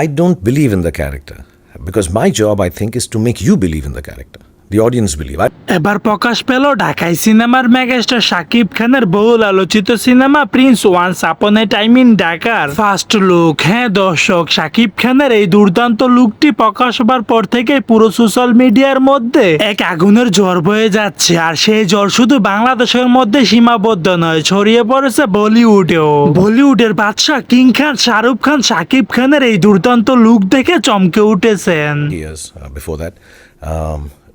I don't believe in the character because my job, I think, is to make you believe in the character. The audience believe. I, এবার প্রকাশ পেল ঢাকাই সিনেমার megastar Shakib খানের বহুল আলোচিত cinema prince once upon a time in ঢাকার first look হ্যাঁ দর্শক শাকিব খানের এই দুর্দান্ত লুকটি প্রকাশ হবার পর থেকে পুরো সোশ্যাল মিডিয়ার মধ্যে এক আগুনের জ্বর বয়ে যাচ্ছে আর সেই জ্বর শুধু বাংলাদেশের মধ্যে সীমাবদ্ধ নয় ছড়িয়ে পড়েছে বলিউডেও বলিউডের বাদশাহ কিং খান শাহরুখ খান শাকিব খানের এই দুর্দান্ত লুক দেখে চমকে উঠেছেন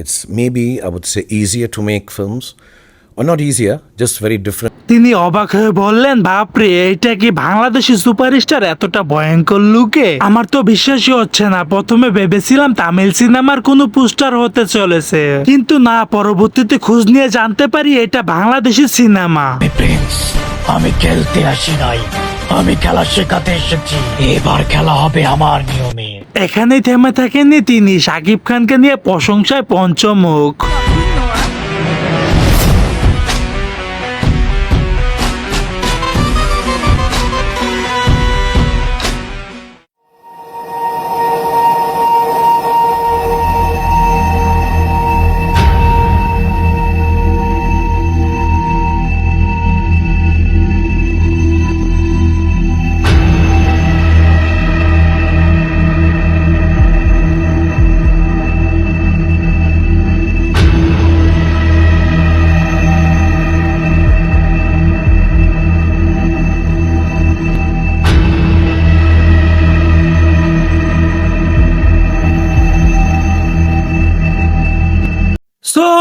it's maybe I would say easier to make films, or not easier, just very different. তিনি অবাক হয়ে বললেন বাপরে এটা কি বাংলাদেশি সুপারস্টার এতটা ভয়ঙ্কর লুকে? আমার তো বিশ্বাসই হচ্ছে না। প্রথমে ভেবেছিলাম তামিল সিনেমার কোনো পোস্টার হতে চলেছে। কিন্তু না পরবর্তীতে খোঁজ নিয়ে জানতে পারি এটা বাংলাদেশি সিনেমা। আমি আমি খেলতে আসি নাই। আমি খেলা শেখাতে এসেছি। এবার খেলা হবে আমার নিয়মে। এখানেই থেমে থাকেননি তিনি শাকিব খানকে নিয়ে প্রশংসায় পঞ্চমুখ।